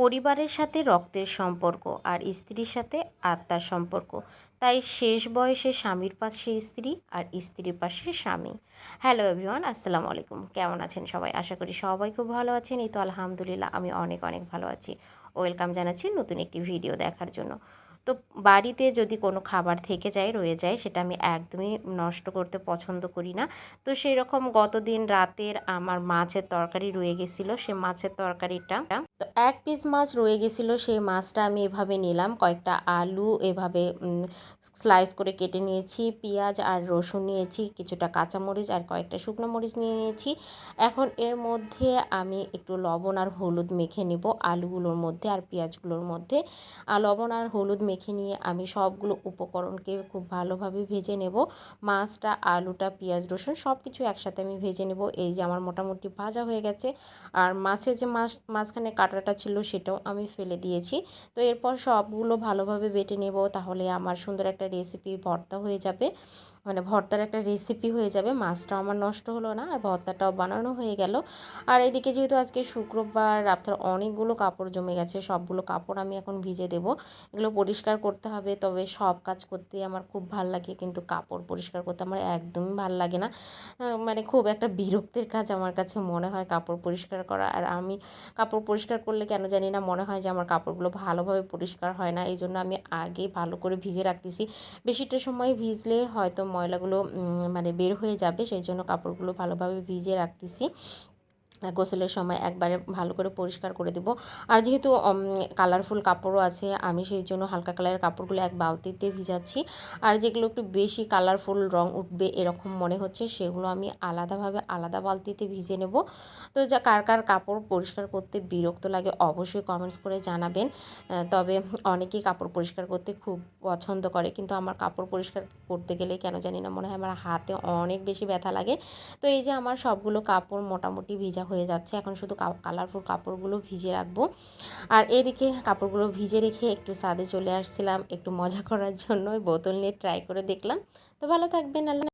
পরিবারের সাথে রক্তের সম্পর্ক আর স্ত্রীর সাথে আত্মার সম্পর্ক। তাই শেষ বয়সে স্বামীর পাশে স্ত্রী আর স্ত্রীর পাশে স্বামী। হ্যালো এভরিওয়ান আসসালামু আলাইকুম। কেমন আছেন সবাই? আশা করি সবাই খুব ভালো আছেন। এই তো আলহামদুলিল্লাহ, আমি অনেক অনেক ভালো আছি। ওয়েলকাম জানাচ্ছি নতুন একটি ভিডিও দেখার জন্য। তো বাড়িতে যদি কোনো খাবার থেকে যায়, রয়ে যায়, সেটা আমি একদমই নষ্ট করতে পছন্দ করি না। তো সেই রকম গতদিন রাতের আমার মাছের তরকারি রয়ে গেছিল, সে মাছের তরকারিটা তো এক পিস মাছ রয়ে গেছিল, সেই মাছটা আমি এভাবে নিলাম। কয়েকটা আলু এভাবে স্লাইস করে কেটে নিয়েছি, পেঁয়াজ আর রসুন নিয়েছি, কিছুটা কাঁচামরিচ আর কয়েকটা শুকনো মরিচ নিয়ে নিয়েছি। এখন এর মধ্যে আমি একটু লবণ আর হলুদ মেখে নেব, আলুগুলোর মধ্যে আর পেঁয়াজগুলোর মধ্যে। আর লবণ আর হলুদ মেখে নিয়ে আমি সবগুলো উপকরণকে খুব ভালোভাবে ভেজে নেব। মাছটা, আলুটা, পেঁয়াজ, রসুন সব কিছু একসাথে আমি ভেজে নেব। এই যে আমার মোটামুটি ভাজা হয়ে গেছে। আর মাছের যে মাছ, মাঝখানে কাটাটা ছিল সেটাও আমি ফেলে দিয়েছি। তো এরপর সবগুলো ভালোভাবে বেটে নেব। তাহলে আমার সুন্দর একটা রেসিপি ভর্তা হয়ে যাবে। মানে ভর্তার একটা রেসিপি হয়ে যাবে। মাছটাও আমার নষ্ট হলো না, আর ভর্তাটাও বানানো হয়ে গেল। আর এদিকে যেহেতু আজকে শুক্রবার, আপনার অনেকগুলো কাপড় জমে গেছে, সবগুলো কাপড় আমি এখন ভিজে দেব। এগুলো পরিষ্কার করতে হবে, তবে সব কাজ করতে আমার খুব ভালো লাগে, কিন্তু কাপড় পরিষ্কার করতে আমার একদমই ভালো লাগে না। মানে খুব একটা বিরক্তির কাজ আমার কাছে মনে হয় কাপড় পরিষ্কার করা। আর আমি কাপড় পরিষ্কার করলে কেন জানি না মনে হয় যে আমার কাপড়গুলো ভালোভাবে পরিষ্কার হয় না। এই জন্য আমি আগে ভালো করে ভিজে রাখতেছি। বেশিটা সময় ভিজলে হয়তো ময়লাগুলো মানে বের হয়ে যাবে সেই জন্য কাপড়গুলো ভালোভাবে ভিজিয়ে রাখতেছি। গোসলের সময় একবারে ভালো করে পরিষ্কার করে দেব। আর যেহেতু কালারফুল কাপড়ও আছে, আমি সেই জন্য হালকা কালারের কাপড়গুলো এক বালতিতে ভিজাচ্ছি। আর যেগুলো একটু বেশি কালারফুল রং উঠবে এরকম মনে হচ্ছে, সেগুলো আমি আলাদাভাবে আলাদা বালতিতে ভিজে নেব। তো যা, কার কার কাপড় পরিষ্কার করতে বিরক্ত লাগে অবশ্যই কমেন্টস করে জানাবেন। তবে অনেকেই কাপড় পরিষ্কার করতে খুব পছন্দ করে, কিন্তু আমার কাপড় পরিষ্কার করতে গেলে কেন জানি না, মনে হয় আমার হাতে অনেক বেশি ব্যথা লাগে। তো এই যে আমার সবগুলো কাপড় মোটামুটি ভিজা হয়ে যাচ্ছে। এখন শুধু কালারফুল কাপড়গুলো ভিজে রাখব। আর এদিকে কাপড়গুলো ভিজে রেখে একটু সাদে চলে আসছিলাম, একটু মজা করার জন্য বোতল নিয়ে ট্রাই করে দেখলাম। তো ভালো থাকবেন, আল্লাহ